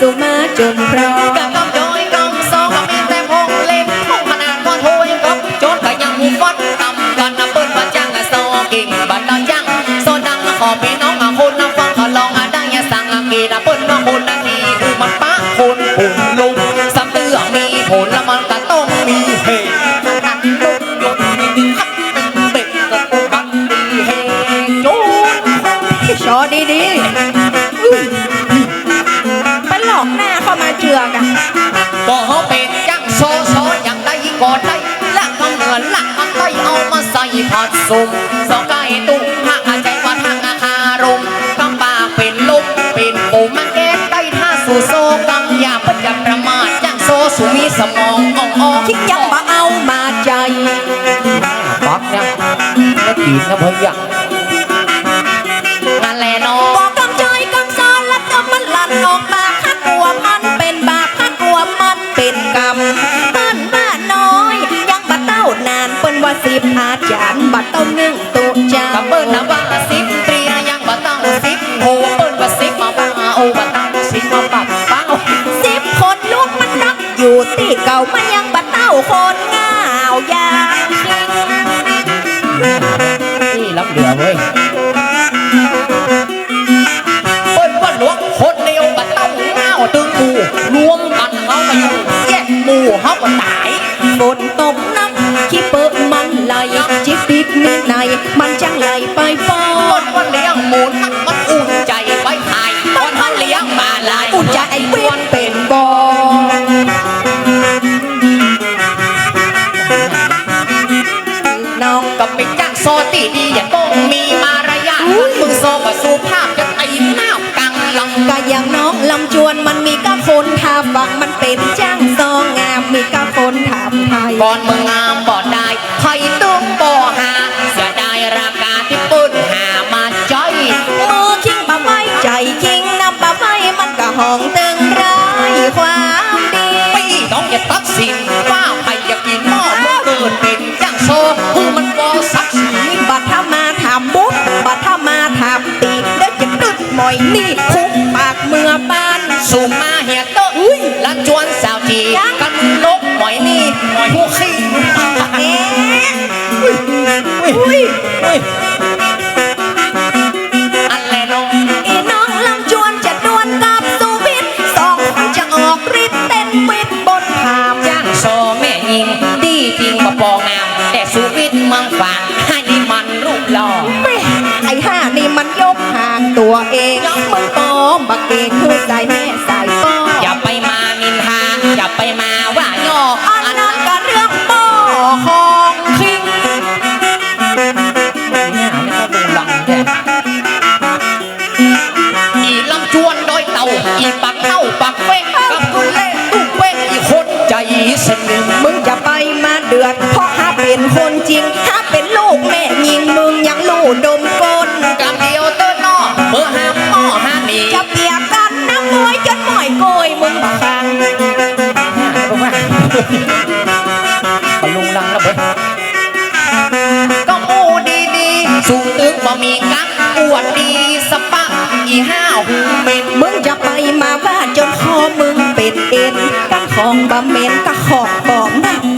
สุมาจนพร้อมกะกำโดยกำซองก็มีแต่พงเล็บพงมานานพอถวยก็โจนก็ยังหูฟัดกำกันนะเปิ้นว่าจังกะซอกิ่งบัดดอนจังโซดังขอพี่น้องอะคน เข้ามาเจือกันก็เขาเป็นจังโซโซอย่างใดก็ได้ละก็เหมือนละมันได้เอามาใส่ผัดสุ่มสองไก่ตุ้งหักใจว่าทางอาคารมกำปากเป็นลุกเป็นปุ่มมันแก้ได้ท่าสู่โซกำอย่าประจับประมาทจังโซสุมีสมองอ่องอ่องคิดยังมาเอามาใจปักเนี่ยแล้วกินนะเพื่อนนั่น มาบ้าโอ้บ่ต้องสิบมาปับเป้าสิบคนลูกมันรักอยู่ที่เก่ามันยังบัดเต้าคนง่าวยางนี่รับเหลือเว้ยเปิ้ลว่าหลวงคนเดียวบ่ต้องเงาตึงหมู่รวมกันเขามาอยู่แยกหมู่เขาก็ตายฝนตกหนักขี้เปิดมันไหลจิกปิกนิดในมันจังไหลไปฟอต้ดนว่าเลี้ยงหมูนักมันอุ่น ตีดีอย่าต้องมีมารยาทมึงโซก็สุภาพจะตีหน้ากังลังก็อย่างน้องลำจวนมันมีกะคนทาฟังมันเป็นจ้างซองงามมีกะคนทาไทยก่อนมึงงามบ่ได้ใครต้องบ่หาเสียดายราคาที่เปิ้นหามาจ้อยมือคิงบะไม้ใจคิงนำบะไม้มันก็ห้องตึงร้ายความดีพี่น้องอย่าตัดสิน อยนี่คุกปากเมื่อบ้านสูงมาเหียโตะและจวนสาวจีกันลกหมอยนี่หมอยผู้ขี้เอ๊ะอุ้ยอุ้ยอั เองมึงปลอมบักเองคือสายแม่สายป้ออย่าไปมานินทาอย่าไปมาว่าย่ออันอันนั้นั้นนก็เรื่องป้อของคิงเนี่ยไม่ต้องดูหลังแท้อีลำจวนโดยเต่าอีปักเต้าปักเป้งกับกุเล่ตุ้เป้งอีคนใจสนิมมึงจะไปมาเดือด ตะลุงลังแล้วเบ้ยก็มูดีดีสูงตึงบ่มีกักอวดดีสปะอีห้าวเม็นมึงจะไปมาว่าจนคอมึงเป็นเอ็นกันของบะเม็นกะขอบบอกหน้ากากแอะ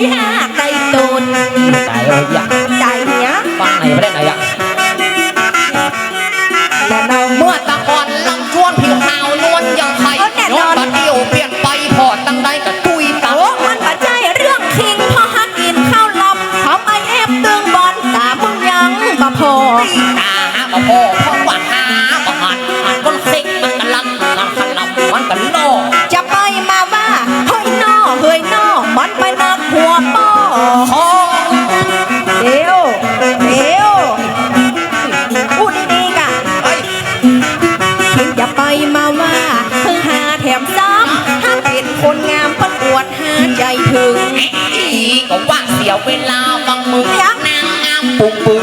อยหากไตตูนตายเลยยางใจเนี้ยฟังไหนประเด็นไหนอะแต่นอนเมื่อตะกอนลังชวนผิวขาวนวลยังไข่ย้อนบัดเดียวเปลี่ยนไปพอตั้งได้กระตุยตาโอ้มันกระใจเรื่องคิงพ่อฮักอินข้าวลำเำไอเอฟตึงบอลตามึงยังบ่พอตาบ่พอ ถ้าเป็นคนงามประกวดหาใจถึง อีก็ว่าเสียเวลาบางมือยัางงามปุ่งปือ